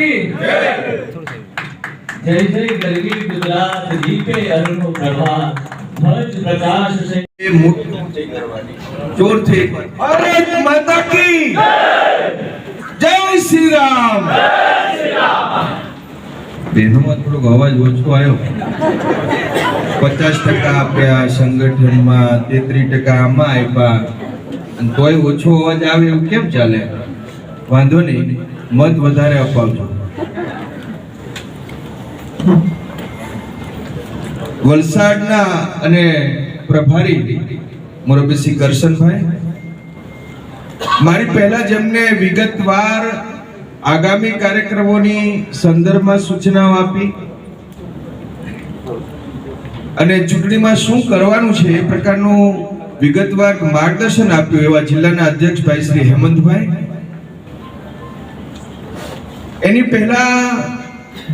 કી. થોડોક અવાજ ઓછો આવ્યો પચાસ ટકા આપ્યા, સંગઠનમાં તેત્રીસ ટકા આમાં આપ્યા. તોય ઓછો અવાજ આવે એવું કેમ ચાલે? વાંધો નહીં. મત વધારે અપાવજો વલસાડના અને પ્રભારી મોરબીસી કરશનભાઈ. મારી પહેલા જેમને વિગતવાર આગામી કાર્યક્રમોની સંદર્ભમાં સૂચનાઓ આપી. અને ચૂંટણીમાં શું કરવાનું છે એ પ્રકારનું વિગતવાર માર્ગદર્શન આપ્યું એવા જિલ્લાના અધ્યક્ષ ભાઈ શ્રી હેમંતભાઈ. એની પહેલા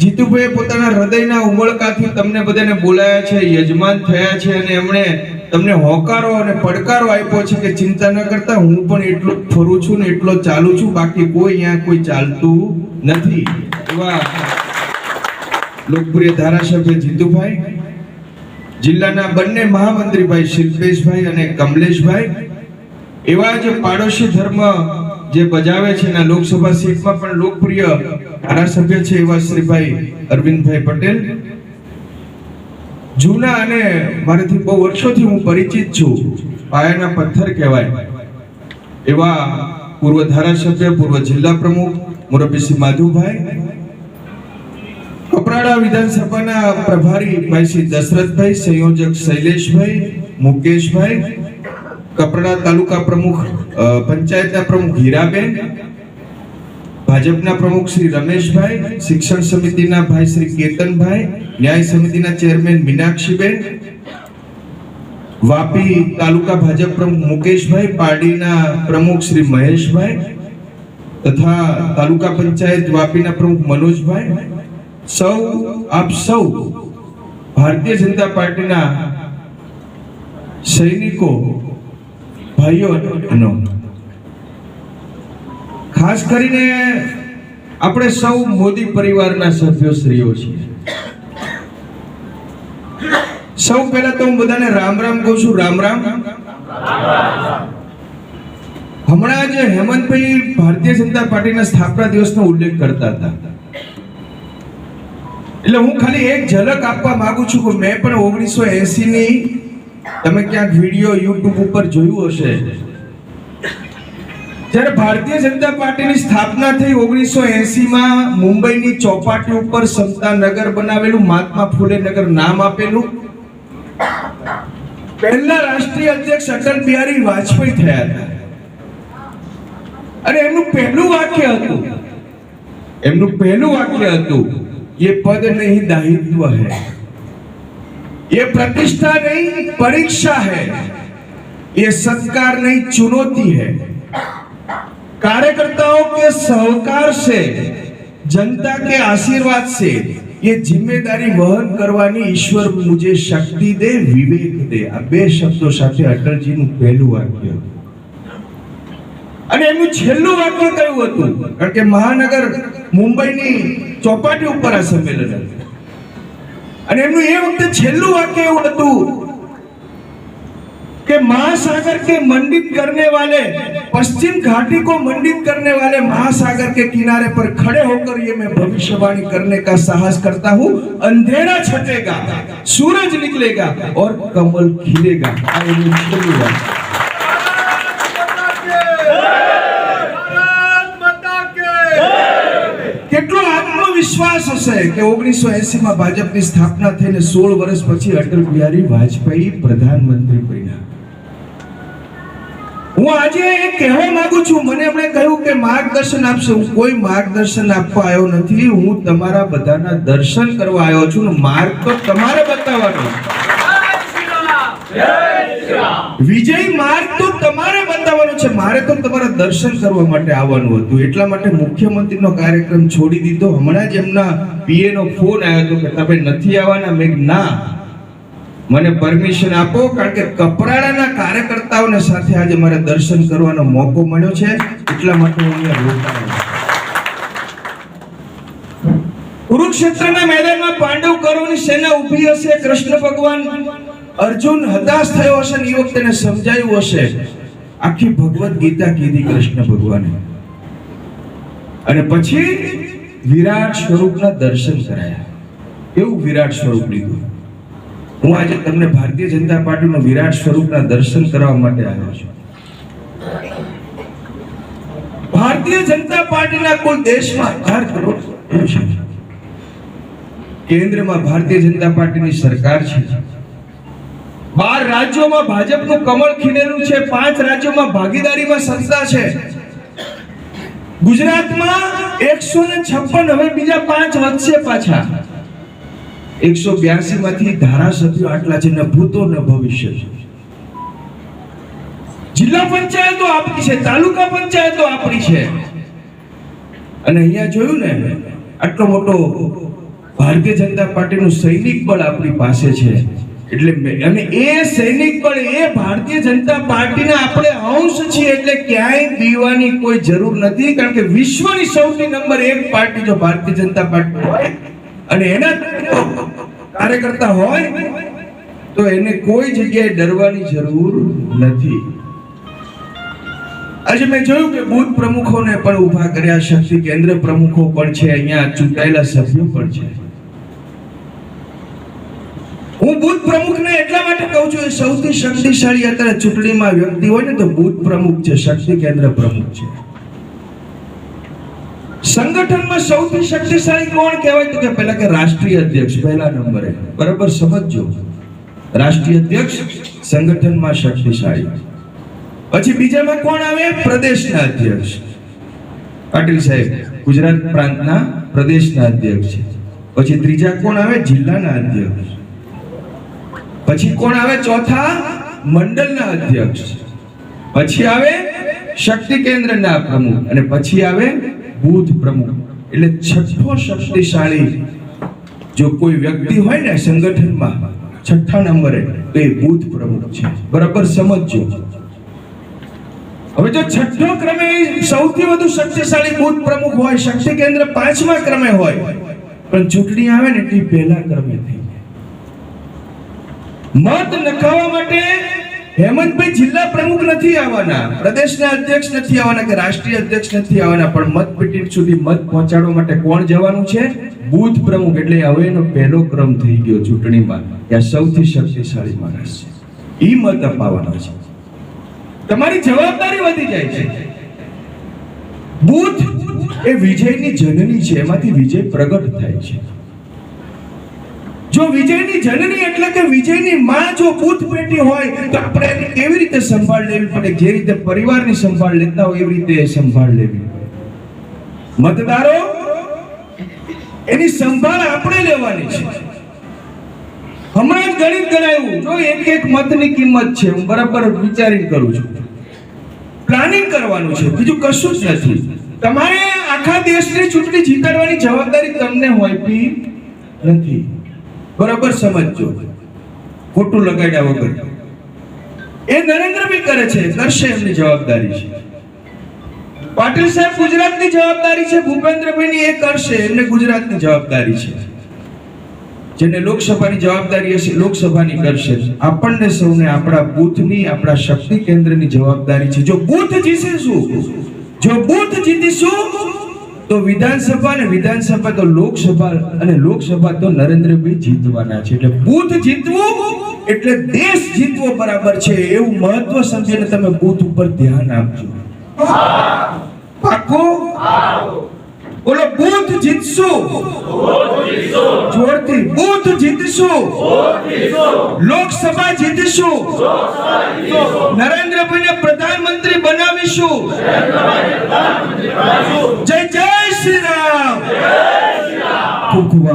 જીતુભાઈ પોતાના હૃદયના ઉમળકાથી તમને બધાને બોલાયા છે, યજમાન થયા છે અને એમણે તમને હોકારો અને પડકારો આપ્યો છે કે ચિંતા ન કરતા હું પણ એટલો જ ફરું છું ને એટલો ચાલુ છું, બાકી કોઈ અહીંયા કોઈ ચાલતું નથી. એવા લોકપ્રિય ધારાસભ્ય જીતુભાઈ, જિલ્લાના બંને મહામંત્રીભાઈ શિલ્પેશભાઈ અને કમલેશભાઈ, એવા જ પાડોશી ધર્મ જે બજાવે છે એના લોકસભા સીટમાં પણ લોકપ્રિય ધારાસભ્ય છે એવા શ્રીભાઈ અરવિંદભાઈ પટેલ. જૂના અને મારાથી બહુ વર્ષોથી હું પરિચિત છું. પાયાના પથ્થર કહેવાય. એવા પૂર્વ ધારાસભ્ય, પૂર્વ જિલ્લા પ્રમુખ મુરબ્બીસી માધુભાઈ. કપરાડા વિધાનસભાના પ્રભારી ભાઈ શ્રી દશરથભાઈ, સંયોજક શૈલેષભાઈ, મુકેશભાઈ. કપરાડા તાલુકા પ્રમુખ પંચાયતના પ્રમુખ હીરાબેન, ભાજપના પ્રમુખ શ્રી રમેશભાઈ, શિક્ષણ સમિતિના ભાઈ શ્રી કેતનભાઈ, ન્યાય સમિતિના ચેરમેન મીનાક્ષીબેન, વાપી તાલુકા ભાજપ પ્રમુખ મુકેશભાઈ, પારડીના પ્રમુખ શ્રી મહેશભાઈ તથા તાલુકા પંચાયત વાપીના પ્રમુખ મનોજભાઈ. સૌ, આપ સૌ ભારતીય જનતા પાર્ટીના સૈનિકો ભાઈઓ બહેનો ખાસ કરીને આપણે સૌ મોદી પરિવારના સભ્યો શ્રીઓ છીએ. સૌ પહેલા તો હું બધાને રામ રામ કહું છું, રામ રામ. હમણાં જ હેમંતભાઈ ભારતીય જનતા પાર્ટીના સ્થાપના દિવસનો ઉલ્લેખ કરતા હતા. એટલે હું ખાલી એક ઝલક આપવા માંગુ છું કે મેં પણ ઓગણીસો એસી ની તમે ક્યાંક વિડીયો યુટ્યુબ ઉપર જોયું હશે જ્યારે ભારતીય જનતા પાર્ટીની સ્થાપના થઈ ઓગણીસો એસી માં મુંબઈની ચોપાટી ઉપર સમતાનગર બનાવેલું મહાત્મા ફૂલે નગર નામ આપેલું પહેલા રાષ્ટ્રીય અધ્યક્ષ અટલ બિહારી વાજપેયી થયા હતા અને એમનું પહેલું વાક્ય હતું એમનું પહેલું વાક્ય હતું ये पद नहीं दायित्व है ये प्रतिष्ठा नहीं, परीक्षा है। ये सत्कार नहीं, चुनौती है। कार्यकर्ताओं के सहकार से, जनता के आशीर्वाद से ये जिम्मेदारी વહન કરવાની ઈશ્વર મુજે શક્તિ દે વિવેક દે આ બે શબ્દો સાથે અટલજીનું પહેલું વાક્ય અને એનું છેલ્લું વાક્ય કયું હતું? કારણ કે મહાનગર મુંબઈની ચોપાટી ઉપર આ સંમેલન હતું। અને એમનું એ વખતે છેલ્લું વાક્ય એવું હતું कि महासागर के मंडित करने वाले पश्चिम घाटी को मंडित करने वाले महासागर के किनारे पर खड़े होकर ये मैं भविष्यवाणी करने का साहस करता हूँ अंधेरा छटेगा सूरज निकलेगा और कमल खिलेगा આત્મવિશ્વાસ હશે કે ઓગણીસો એસી માં ભાજપની સ્થાપના થઈને સોળ વર્ષ પછી અટલ બિહારી વાજપેયી પ્રધાનમંત્રી બન્યા. હું આજે એ કહેવા માંગુ છું મને એમણે કહ્યું કે માર્ગદર્શન આપશે. હું કોઈ માર્ગદર્શન આપવા આવ્યો નથી. હું તમારા બધાના દર્શન કરવા આવ્યો છું ને માર્ગ તો તમારે બતાવવાનો વિજય માર્ગ તો તમારે બતાવવાનો છે. મારે તો તમારા દર્શન કરવા માટે આવવાનું હતું. એટલા માટે મુખ્યમંત્રીનો કાર્યક્રમ છોડી દીધો. હમણાં જ એમના પીએ નો ફોન આવ્યો હતો કે તમે નથી આવવાના. મેં ના, મને પરમિશન આપો, કારણ કે કપરાડાના કાર્યકર્તાઓને સાથે આજે મારે દર્શન કરવાનો મોકો મળ્યો છે. એટલા માટે હું અહીંયા રોકાયો કુરુક્ષેત્રના મેદાનમાં પાંડવ કૌરવની સેના ઊભી હશે. કૃષ્ણ ભગવાન અર્જુન હતાશ થયો હશે ને એ વખતે સમજાયું હશે. આખી ભગવત ગીતા કીધી કૃષ્ણ ભગવાને. અને પછી વિરાટ સ્વરૂપના દર્શન કરાયા. એવું વિરાટ સ્વરૂપ લીધું? હું આજે તમને ભારતીય જનતા પાર્ટીનું વિરાટ સ્વરૂપના દર્શન કરવા માટે આવ્યો છું. ભારતીય જનતા પાર્ટીના કુલ દેશમાં અઢાર કરોડ કેન્દ્રમાં ભારતીય જનતા પાર્ટીની સરકાર છે. બાર રાજ્યોમાં ભાજપનું કમળ ખીલેલું છે, પાંચ રાજ્યોમાં ભાગીદારીમાં સંસ્થા છે. ગુજરાતમાં એકસો ને છપ્પન, હવે બીજા પાંચ વધશે પાછા. એકસો બ્યાસી માંથી ધારાસભ્યો આટલા છે ન ભૂતો ન ભવિષ્ય. જિલ્લા પંચાયતો આપણી છે, તાલુકા પંચાયતો આપણી છે. અને અહીંયા જોયું ને, આટલો મોટો ભારતીય જનતા પાર્ટીનું સૈનિક બળ આપણી પાસે છે. એટલે અને એ સૈનિક પણ એ ભારતીય જનતા પાર્ટીના આપણે અંશ છીએ, એટલે ક્યાંય દીવાની કોઈ જરૂર નથી, કારણ કે વિશ્વની સૌથી નંબર એક પાર્ટી જો ભારતીય જનતા પાર્ટી હોય, અને એના કાર્યકર્તા હોય, તો એને કોઈ જગ્યાએ ડરવાની જરૂર નથી. આજે મેં જોયું કે બુથ પ્રમુખોને પણ ઊભા કર્યા શક્તિ કેન્દ્ર પ્રમુખો પણ છે, અહીંયા ચૂંટાયેલા સભ્યો પણ છે. હું બુથ પ્રમુખને એટલા માટે કહું છું સૌથી શક્તિશાળી અત્યારે ચૂંટણીમાં વ્યક્તિ હોય ને, તો બુથ પ્રમુખ છે, શક્તિ કેન્દ્ર પ્રમુખ છે. સંગઠનમાં સૌથી શક્તિશાળી કોણ કહેવાય? તો કે પહેલા કે રાષ્ટ્રીય અધ્યક્ષ, પહેલા નંબરે. બરાબર, સમજજો. રાષ્ટ્રીય અધ્યક્ષ, સંગઠનમાં શક્તિશાળી. પછી બીજામાં કોણ આવે? પ્રદેશના અધ્યક્ષ. પાટીલ સાહેબ, ગુજરાત પ્રાંતના પ્રદેશના અધ્યક્ષ છે. પછી ત્રીજા કોણ આવે? જિલ્લાના અધ્યક્ષ. પછી કોણ આવે? ચોથા મંડળના અધ્યક્ષ. પછી આવે શક્તિ કેન્દ્રના પ્રમુખ અને પછી આવે બુથ પ્રમુખ. એટલે છઠ્ઠો શક્તિશાળી જો કોઈ વ્યક્તિ હોય ને સંગઠનમાં, છઠ્ઠા નંબરે, તો એ બૂથ પ્રમુખ છે. બરાબર સમજજો. હવે જો છઠ્ઠો ક્રમે સૌથી વધુ શક્તિશાળી બૂથ પ્રમુખ હોય, શક્તિ કેન્દ્ર પાંચમા ક્રમે હોય, પણ ચૂંટણી આવે ને એટલી પહેલા ક્રમે થઈ મત નખાવવા માટે હેમંતભાઈ જિલ્લા પ્રમુખ નથી આવવાના, પ્રદેશના અધ્યક્ષ નથી આવવાના કે રાષ્ટ્રીય અધ્યક્ષ નથી આવવાના, પણ મત પેટી સુધી મત પહોંચાડવા માટે કોણ જવાનું છે? બૂથ પ્રમુખ, એટલે હવે એનો પહેલો ક્રમ થઈ ગયો ચૂંટણીમાં ત્યાં સૌથી શક્તિશાળી માણસ છે. એ મત અપાવવાનો છે. તમારી જવાબદારી વધી જાય છે. બુથ એ વિજયની જનની છે, એમાંથી વિજય પ્રગટ થાય છે. જો વિજયની જનની એટલે કે વિજયની માં જો પૂત પેટી હોય, તો આપણે એને કેવી રીતે સંભાળ લેવી? પડે જે રીતે પરિવારની સંભાળ લેતા હોય, એવી રીતે સંભાળ લેવી. મતદારો, એની સંભાળ આપણે લેવાની છે. હમણાં જ ગણિત ગણાયું જો એક એક મતની કિંમત છે, હું બરાબર વિચારી કરું છું. પ્લાનિંગ કરવાનું છે, બીજું કશું જ નથી. તમારે આખા દેશની ચૂંટણી જીતાડવાની જવાબદારી તમને હોય નથી. બરાબર સમજજો. ખોટું લગાડ્યા વગર. એ નરેન્દ્રભાઈ કરે છે, કરશે એમની જવાબદારી છે. પાટીલ સાહેબ ગુજરાતની જવાબદારી છે, ભૂપેન્દ્રભાઈની એ કરશે, એમને ગુજરાતની જવાબદારી છે. જેને લોકસભાની જવાબદારી હશે, લોકસભાની કરશે. આપણને સૌને આપણા બૂથની, આપણા શક્તિ કેન્દ્રની જવાબદારી છે. જો બૂથ જીતીશું, જો બૂથ જીતીશું તો વિધાનસભા અને વિધાનસભા તો લોકસભા અને લોકસભા તો નરેન્દ્રભાઈ જીતવાના છે. એટલે બુથ જીતવું એટલે દેશ જીતવો બરાબર છે. એવું મહત્વ સમજીને તમે બુથ ઉપર ધ્યાન આપજો. પાકો બોલો, બુથ જીતશું. જોરથી. બુથ જીતશું. લોકસભા જીતશું. નરેન્દ્રભાઈને પ્રધાનમંત્રી બનાવીશું. જય જય sinal. Grande sinal.